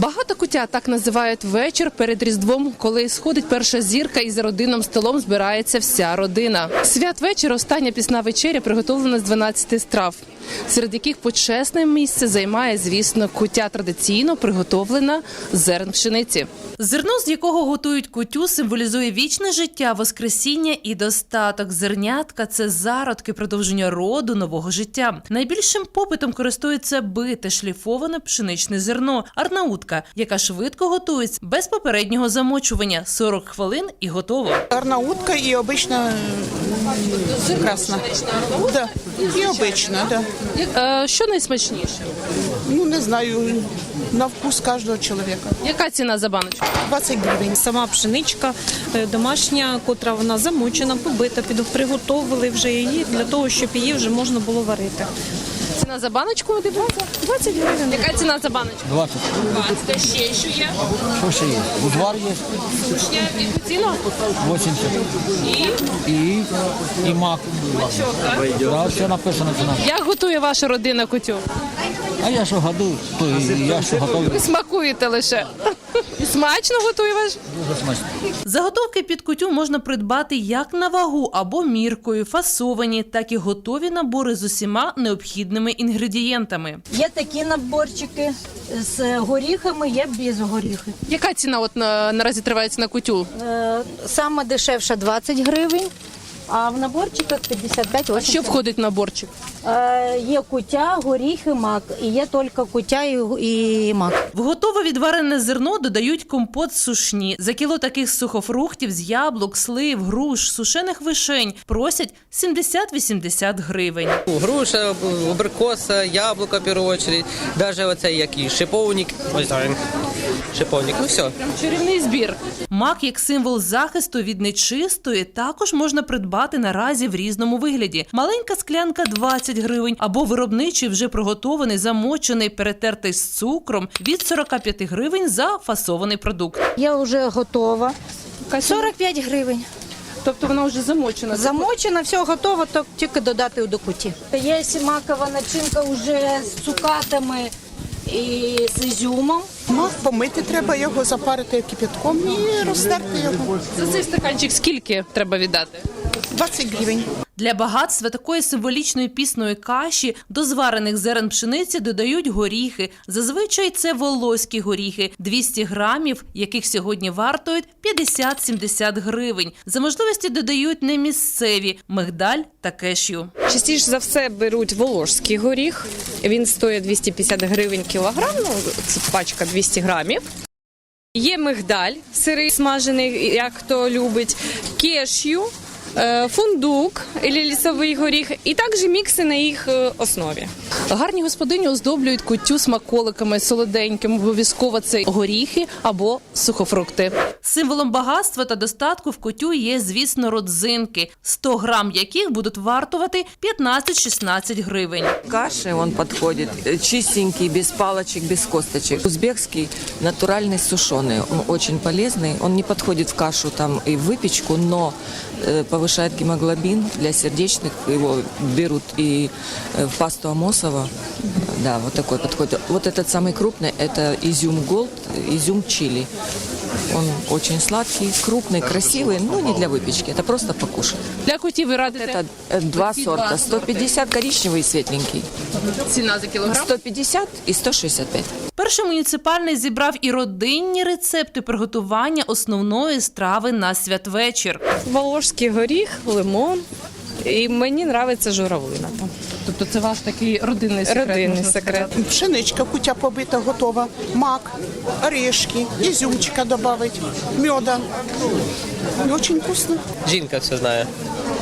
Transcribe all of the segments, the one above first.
Багато кутя так називають вечір перед різдвом, коли сходить перша зірка і за родинним столом збирається вся родина. Святвечір остання пісна вечеря приготовлена з 12 страв, серед яких почесне місце займає, звісно, кутя традиційно приготовлена з зерн пшениці. Зерно, з якого готують кутю, символізує вічне життя, воскресіння і достаток. Зернятка це зародки продовження роду нового життя. Найбільшим попитом користується бите шліфоване пшеничне зерно, арнаутка, яка швидко готується без попереднього замочування 40 хвилин і готово. Арнаутка и обычно м, красна. Да. І обична, да. Е, що найсмачніше? Ну не знаю, на вкус кожного чоловіка. Яка ціна за баночку? 20 гривень. Сама пшеничка е, домашня, котра вона замочена, побита, приготовили вже її для того, щоб її вже можна було варити. Ціна за баночку? 20 гривень. Яка ціна за баночку? 20. 20. Ще що є? Що ще є? Узвар є Сушня. Яку ціну? 80. І? І, і мак. Да, все написано ціна. Як готує ваша родина кутю? А я що году, то і я що готовий. Ви смакуєте лише. Смачно готує ваш? Дуже смачно. Заготовки під кутю можна придбати як на вагу або міркою, фасовані, так і готові набори з усіма необхідними інгредієнтами. Є такі наборчики з горіхами, є без горіхів. Яка ціна от на, наразі тривається на кутю? Е, Саме дешевша 20 гривень, а в наборчиках 55 80. Що входить в наборчик? Е, Є кутя, горіхи, мак. І є тільки кутя і, і мак. В готове відварене зерно додають компот сушні. За кіло таких сухофруктів з яблук, слив, груш, сушених вишень просять 70-80 гривень. Груша, абрикоса, яблука в першу очередь, даже оцей який шиповник. Ось. Шиповник, ну все. Чарівний збір. Мак як символ захисту від нечистої також можна придбати наразі в різному вигляді. Маленька склянка 20 гривень або виробничий вже приготований, замочений, перетертий з цукром від 45 гривень за фасований продукт. Я вже готова. 45 гривень. Тобто вона вже замочена. Замочена, все готово, то тільки додати до куті. Є макова начинка вже з цукатами і з ізюмом. Мак помити треба його, запарити кипятком і розтерти його. За цей стаканчик скільки треба віддати? 20 гривень. Для багатства такої символічної пісної каші до зварених зерен пшениці додають горіхи. Зазвичай це волоські горіхи, 200 грамів, яких сьогодні вартують 50-70 гривень. За можливості додають не місцеві мигдаль та кешю. Частіше за все беруть волошський горіх. Він стоїть 250 гривень кілограм, ну це пачка 200 грамів. Є мигдаль, сирий смажений, як хто любить, кешю, фундук, або лісовий горіх, і також мікси на їх е, основі. Гарні господині оздоблюють куттю смаколиками солоденькими. Обов'язково це горіхи або сухофрукти. Символом багатства та достатку в кутю є, звісно, родзинки, 100 грам яких будуть вартувати 15-16 гривень. каши он подходит э, чистенький, без палочек, без косточек. Узбекский натуральный сушеный, он очень полезный. Он не подходит в кашу там и в выпечку, но э, повышает гемоглобин для сердечных. Его берут и э, в пасту Амосова. Да, вот такой подходит. Вот этот самый крупный, это изюм голд, изюм чили. Он очень сладкий, крупный, красивый, но не для выпечки. Это просто покушать. Для кутів ви радите Это э, два сорта. 150 коричневый и светленький. ціна за кілограм. 150 и 165. Перший муніципальний зібрав і родинні рецепти приготування основної страви на святвечір. Волошський горіх, лимон. і мені подобається журавлина. Там. Тобто це ваш такий родинний секрет. Родинний можна секрет. Пшеничка, кутя побита, готова. Мак, орешки, ізюмчика додати, меда. Дуже вкусно. Жінка все знає.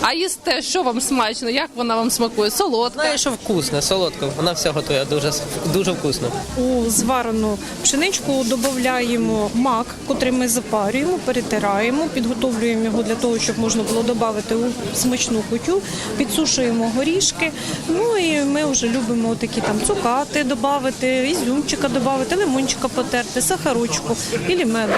А їсте, що вам смачно? Як вона вам смакує? Солодка. Знає, що вкусно, солодко. Вона все готує дуже, дуже вкусно. У зварену пшеничку додаємо мак, котрий ми запарюємо, перетираємо, підготовлюємо його для того, щоб можна було додати у смачну кутю, підсушуємо горішки. Ну і ми вже любимо такі там цукати додати, ізюмчика додати, лимончика потерти, сахарочку і меду.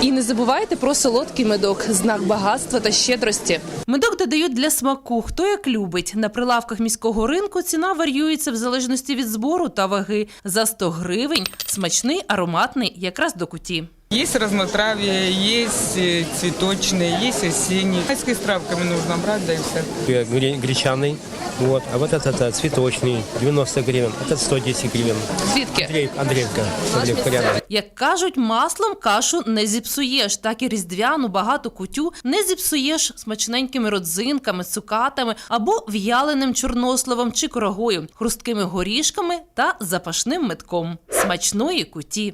І не забувайте про солодкий медок, знак багатства та щедрості. Медок Чесничок додають для смаку, хто як любить. На прилавках міського ринку ціна варіюється в залежності від збору та ваги. За 100 гривень смачний, ароматний, якраз до куті. Есть разнотравие, есть э, цветочные, есть осенние. Майской с травками нужно брать, да и все. Э, гре- гречаный, вот, а вот этот э, цветочный, 90 гривен, этот 110 гривен. Звідки? Андрей, Андреевка, Андреевка рядом. Як кажуть, маслом кашу не зіпсуєш, так і різдвяну багату кутю не зіпсуєш смачненькими родзинками, цукатами або в'яленим чорносливом чи корогою, хрусткими горішками та запашним метком. Смачної куті.